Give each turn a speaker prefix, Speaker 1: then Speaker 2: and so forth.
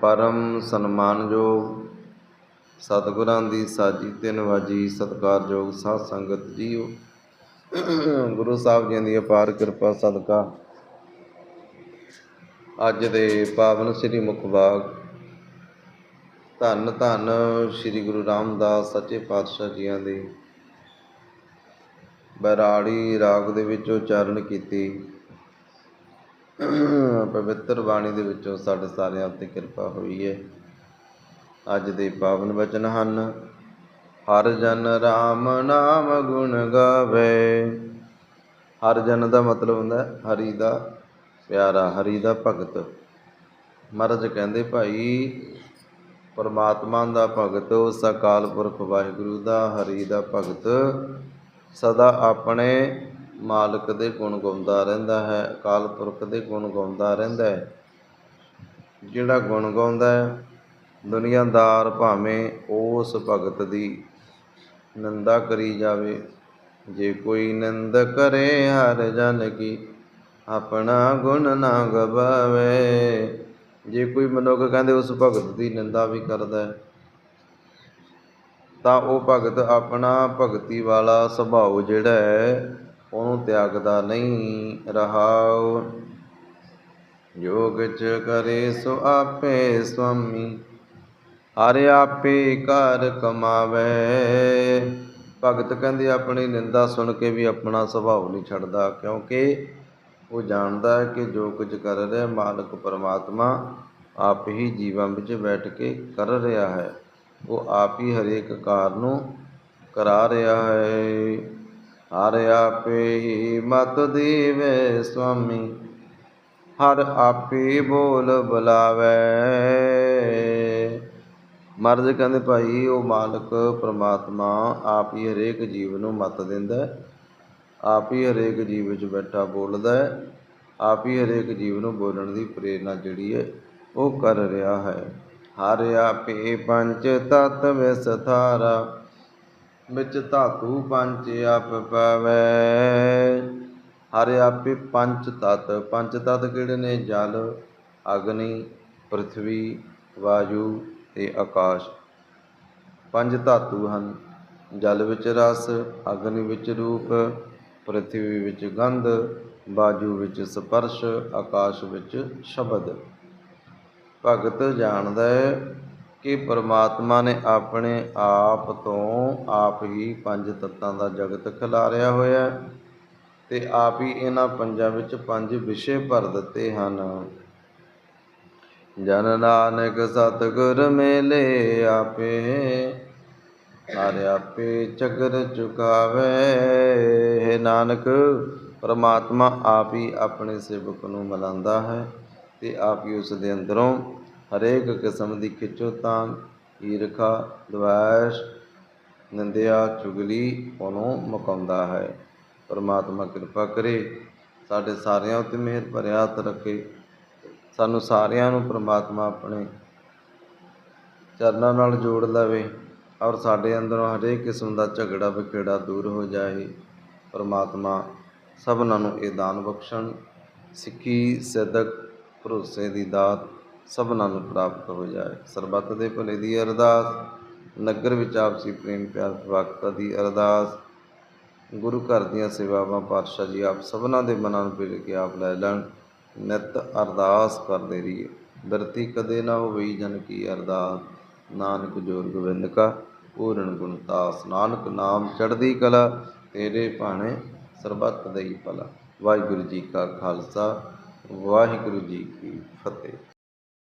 Speaker 1: ਪਰਮ ਸਨਮਾਨਯੋਗ ਸਤਿਗੁਰਾਂ ਦੀ ਸਾਜੀ ਤੇ ਨਵਾਜੀ ਸਤਿਕਾਰਯੋਗ ਸਾਧ ਸੰਗਤ ਜੀਓ। ਗੁਰੂ ਸਾਹਿਬ ਜੀ ਦੀ ਅਪਾਰ ਕਿਰਪਾ ਸਦਕਾ। ਅੱਜ ਦੇ ਪਾਵਨ ਸ੍ਰੀ ਮੁਖਬਾਗ ਧੰਨ ਧੰਨ ਸ੍ਰੀ ਗੁਰੂ ਰਾਮਦਾਸ ਸੱਚੇ ਪਾਤਸ਼ਾਹ ਜੀਆਂ ਦੇ ਬਰਾੜੀ ਰਾਗ ਦੇ ਵਿੱਚ ਉਚਾਰਨ ਕੀਤੀ। ਪਵਿੱਤਰ ਬਾਣੀ ਦੇ ਵਿੱਚੋਂ ਸਾਡੇ ਸਾਰਿਆਂ ਉੱਤੇ ਕਿਰਪਾ ਹੋਈ ਹੈ ਅੱਜ ਦੇ ਪਾਵਨ ਵਚਨ ਹਨ, ਹਰ ਜਨ ਰਾਮ ਨਾਮ ਗੁਣ ਗਾਵੇ। ਹਰ ਜਨ ਦਾ ਮਤਲਬ ਹੁੰਦਾ ਹਰੀ ਦਾ ਪਿਆਰਾ, ਹਰੀ ਦਾ ਭਗਤ। ਮਹਾਰਾਜ ਕਹਿੰਦੇ ਭਾਈ, ਪਰਮਾਤਮਾ ਦਾ ਭਗਤ ਉਸ ਅਕਾਲ ਪੁਰਖ ਵਾਹਿਗੁਰੂ ਦਾ ਹਰੀ ਦਾ ਭਗਤ। ਸਦਾ ਆਪਣੇ ਮਾਲਕ ਦੇ ਗੁਣ ਗਾਉਂਦਾ ਰਹਿੰਦਾ ਹੈ, ਅਕਾਲ ਪੁਰਖ ਦੇ ਗੁਣ ਗਾਉਂਦਾ ਰਹਿੰਦਾ ਹੈ। ਜਿਹੜਾ ਗੁਣ ਗਾਉਂਦਾ ਹੈ, ਦੁਨੀਆਦਾਰ ਭਾਵੇਂ ਉਸ ਭਗਤ ਦੀ ਨਿੰਦਾ ਕਰੀ ਜਾਵੇ, ਜੇ ਕੋਈ ਨਿੰਦ ਕਰੇ ਹਰ ਜਨ ਕੀ ਆਪਣਾ ਗੁਣ ਨਾ ਗਵਾਵੇ। ਜੇ ਕੋਈ ਮਨੁੱਖ ਕਹਿੰਦੇ ਉਸ ਭਗਤ ਦੀ ਨਿੰਦਾ ਵੀ ਕਰਦਾ ਹੈ, ਤਾਂ ਉਹ ਭਗਤ ਆਪਣਾ ਭਗਤੀ ਵਾਲਾ ਸੁਭਾਅ ਜਿਹੜਾ ਹੈ ਉਹਨੂੰ ਤਿਆਗਦਾ ਨਹੀਂ ਰਹਾਉ। ਯੋਗ ਚ ਕਰੇ ਸੋ ਆਪੇ ਸੁਆਮੀ ਹਰ ਆਪੇ ਘਰ ਕਮਾਵੇ। ਭਗਤ ਕਹਿੰਦੇ ਆਪਣੀ ਨਿੰਦਾ ਸੁਣ ਕੇ ਵੀ ਆਪਣਾ ਸੁਭਾਅ ਨਹੀਂ ਛੱਡਦਾ, ਕਿਉਂਕਿ ਉਹ ਜਾਣਦਾ ਹੈ ਕਿ ਜੋ ਕੁਝ ਕਰ ਰਿਹਾ ਮਾਲਕ ਪਰਮਾਤਮਾ ਆਪ ਹੀ ਜੀਵਾਂ ਵਿੱਚ ਬੈਠ ਕੇ ਕਰ ਰਿਹਾ ਹੈ। ਉਹ ਆਪ ਹੀ ਹਰੇਕ ਕਾਰ ਨੂੰ ਕਰਾ ਰਿਹਾ ਹੈ। ਹਰ ਆਪੇ ਹੀ ਮਤ ਦੇਵੇ ਸੁਆਮੀ, ਹਰ ਆਪੇ ਬੋਲ ਬੁਲਾਵੇ। ਮਰਦ ਕਹਿੰਦੇ, ਭਾਈ, ਉਹ ਮਾਲਕ ਪ੍ਰਮਾਤਮਾ ਆਪ ਹੀ ਹਰੇਕ ਜੀਵ ਨੂੰ ਮਤ ਦਿੰਦਾ ਆਪ ਹੀ ਹਰੇਕ ਜੀਵ ਵਿੱਚ ਬੈਠਾ ਬੋਲਦਾ ਆਪ ਹੀ ਹਰੇਕ ਜੀਵ ਨੂੰ ਬੋਲਣ ਦੀ ਪ੍ਰੇਰਣਾ ਜਿਹੜੀ ਹੈ, ਉਹ ਕਰ ਰਿਹਾ ਹੈ। ਹਰ ਆਪੇ ਪੰਜ ਤਤ ਵਿਸਥਾਰਾ ਵਿੱਚ ਧਾਤੂ ਪੰਜ ਆਪ ਪਾਵੈ। ਹਰ ਆਪੇ ਪੰਜ ਤਤ। ਪੰਜ ਤਤ ਕਿਹੜੇ ਨੇ? ਜਲ, ਅਗਨੀ ਪ੍ਰithvi ਵਾਯੂ ਤੇ ਆਕਾਸ਼। ਪੰਜ ਧਾਤੂ ਹਨ। ਜਲ ਵਿੱਚ ਰਸ, ਅਗਨੀ ਵਿੱਚ ਰੂਪ ਪ੍ਰithvi ਵਿੱਚ ਗੰਧ, ਵਾਯੂ ਵਿੱਚ ਸਪਰਸ਼, ਆਕਾਸ਼ ਵਿੱਚ ਸ਼ਬਦ। ਭਗਤ ਜਾਣਦਾ ਹੈ ਕਿ ਪਰਮਾਤਮਾ ਨੇ ਆਪਣੇ ਆਪ ਤੋਂ ਆਪ ਹੀ ਪੰਜ ਤੱਤਾਂ ਦਾ ਜਗਤ ਖਿਲਾਰਿਆ ਹੋਇਆ ਹੈ ਤੇ ਆਪ ਹੀ ਇਹਨਾਂ ਪੰਜਾਂ ਵਿੱਚ ਪੰਜ ਵਿਸ਼ੇ ਭਰ ਦਿੱਤੇ ਹਨ। ਜਨ ਨਾਨਕ ਸਤਿਗੁਰ ਮੇਲੇ ਆਪੇ, ਹਰ ਆਪੇ ਚਗਰ ਚੁਕਾਵੇ। ਹੈ ਨਾਨਕ, ਪਰਮਾਤਮਾ ਆਪ ਹੀ ਆਪਣੇ ਸੇਵਕ ਨੂੰ ਮਿਲਾਉਂਦਾ ਹੈ ਤੇ ਆਪ ਹੀ ਉਸ ਦੇ ਅੰਦਰੋਂ ਹਰੇਕ ਕਿਸਮ ਦੀ ਖਿੱਚੋਤਾਂ ਈਰਖਾ ਦਵਾਇਸ਼ ਨਿੰਦਿਆ, ਚੁਗਲੀ ਉਹਨੂੰ ਮੁਕਾਉਂਦਾ ਹੈ। ਪਰਮਾਤਮਾ ਕਿਰਪਾ ਕਰੇ, ਸਾਡੇ ਸਾਰਿਆਂ ਉੱਤੇ ਮਿਹਰ ਭਰਿਆ ਹੱਥ ਰੱਖੇ। ਸਾਨੂੰ ਸਾਰਿਆਂ ਨੂੰ ਪਰਮਾਤਮਾ ਆਪਣੇ ਚਰਨਾਂ ਨਾਲ ਜੋੜ ਲਵੇ ਔਰ ਸਾਡੇ ਅੰਦਰੋਂ ਹਰੇਕ ਕਿਸਮ ਦਾ ਝਗੜਾ ਵਿਖੇੜਾ ਦੂਰ ਹੋ ਜਾਏ। ਪਰਮਾਤਮਾ ਸਭਨਾਂ ਨੂੰ ਇਹ ਦਾਨ ਬਖਸ਼ਣ। ਸਿੱਖੀ ਸਦਕ ਭਰੋਸੇ ਦੀ ਦਾਤ ਸਭਨਾਂ ਨੂੰ ਪ੍ਰਾਪਤ ਹੋ ਜਾਏ। ਸਰਬੱਤ ਦੇ ਭਲੇ ਦੀ ਅਰਦਾਸ। ਨਗਰ ਵਿੱਚ ਆਪਸੀ ਪ੍ਰੇਮ ਪਿਆਰ ਵਕਤ ਦੀ ਅਰਦਾਸ। ਗੁਰੂ ਘਰ ਦੀਆਂ ਸੇਵਾਵਾਂ ਪਾਤਸ਼ਾਹ ਜੀ ਆਪ ਸਭਨਾਂ ਦੇ ਮਨਾਂ ਨੂੰ ਪਿਲ ਕੇ ਆਪ ਲੈ ਲੈਣ। ਨਿਤ ਅਰਦਾਸ ਕਰਦੇ ਰਹੀਏ। ਬਿਰਤੀ ਕਦੇ ਨਾ ਹੋਵੇ ਜਨ ਕੀ ਅਰਦਾਸ। ਨਾਨਕ ਜੋਰ ਗੋਬਿੰਦ ਕਾ, ਪੂਰਨ ਗੁਣਤਾਸ ਨਾਨਕ ਨਾਮ ਚੜ੍ਹਦੀ ਕਲਾ, ਤੇਰੇ ਭਾਣੇ ਸਰਬੱਤ ਦਈ ਭਲਾ। ਵਾਹਿਗੁਰੂ ਜੀ ਕਾ ਖਾਲਸਾ, ਵਾਹਿਗੁਰੂ ਜੀ ਕੀ ਫਤਿਹ।